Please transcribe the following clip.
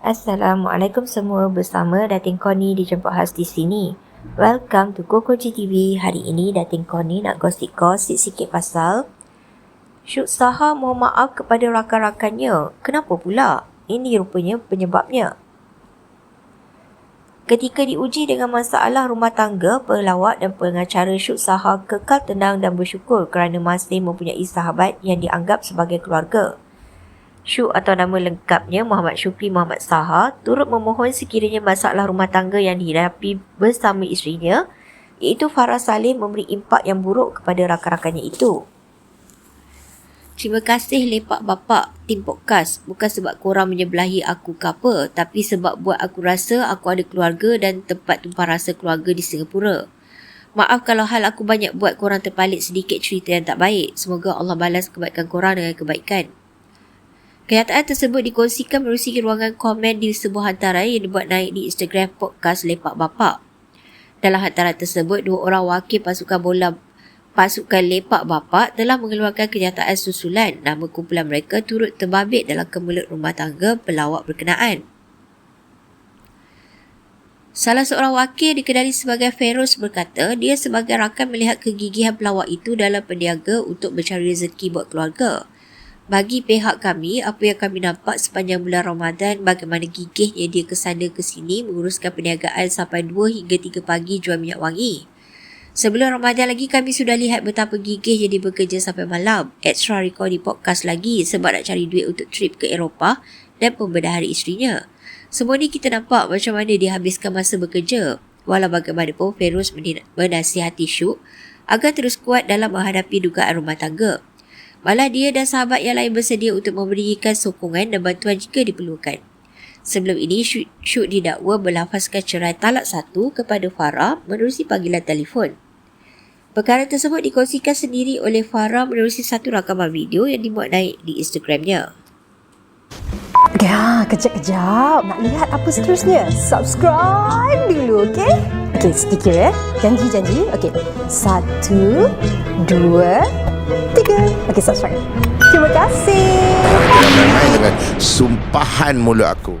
Assalamualaikum semua bersama Datin Koni dijemput khas di sini. Welcome to Koko TV. Hari ini Datin Koni nak gosip-gosip sikit pasal Syuk Saha mohon maaf kepada rakan-rakannya. Kenapa pula? Ini rupanya penyebabnya. Ketika diuji dengan masalah rumah tangga, pelawak dan pengacara Syuk Saha kekal tenang dan bersyukur kerana masih mempunyai sahabat yang dianggap sebagai keluarga. Syuk atau nama lengkapnya Muhammad Syukri Muhammad Saha turut memohon sekiranya masalah rumah tangga yang dihadapi bersama isterinya iaitu Farah Salim memberi impak yang buruk kepada rakan-rakannya itu. Terima kasih lepak bapak tim podcast. Bukan sebab korang menyebelahi aku ke apa, tapi sebab buat aku rasa aku ada keluarga dan tempat tumpah rasa keluarga di Singapura. Maaf kalau hal aku banyak buat korang terpalit sedikit cerita yang tak baik. Semoga Allah balas kebaikan korang dengan kebaikan. Kenyataan tersebut dikongsikan menerusi ruangan komen di sebuah hantaran yang dibuat naik di Instagram podcast Lepak Bapak. Dalam hantaran tersebut, dua orang wakil pasukan bola pasukan Lepak Bapak telah mengeluarkan kenyataan susulan nama kumpulan mereka turut terbabit dalam kemelut rumah tangga pelawak berkenaan. Salah seorang wakil dikenali sebagai Feroz berkata dia sebagai rakan melihat kegigihan pelawak itu dalam pendiaga untuk mencari rezeki buat keluarga. Bagi pihak kami, apa yang kami nampak sepanjang bulan Ramadan bagaimana gigihnya dia ke sana ke sini menguruskan perniagaan sampai 2 hingga 3 pagi jual minyak wangi. Sebelum Ramadan lagi kami sudah lihat betapa gigih dia bekerja sampai malam. Extra record di podcast lagi sebab nak cari duit untuk trip ke Eropah dan pembedahan isterinya. Semua ni kita nampak macam mana dia habiskan masa bekerja. Walau bagaimanapun Feroz menasihati Syuk agar terus kuat dalam menghadapi dugaan rumah tangga. Malah dia dan sahabat yang lain bersedia untuk memberikan sokongan dan bantuan jika diperlukan. Sebelum ini, Syuk didakwa berlafazkan cerai talak satu kepada Farah menerusi panggilan telefon. Perkara tersebut dikongsikan sendiri oleh Farah menerusi satu rakaman video yang dimuat naik di Instagramnya. Ya, kejap-kejap. Nak lihat apa seterusnya? Subscribe dulu, okey? Okey, sedikit ya. Janji-janji. Okey. Satu, dua, tiga. Okey, subscribe. Terima kasih. Jangan main-main dengan sumpahan mulut aku.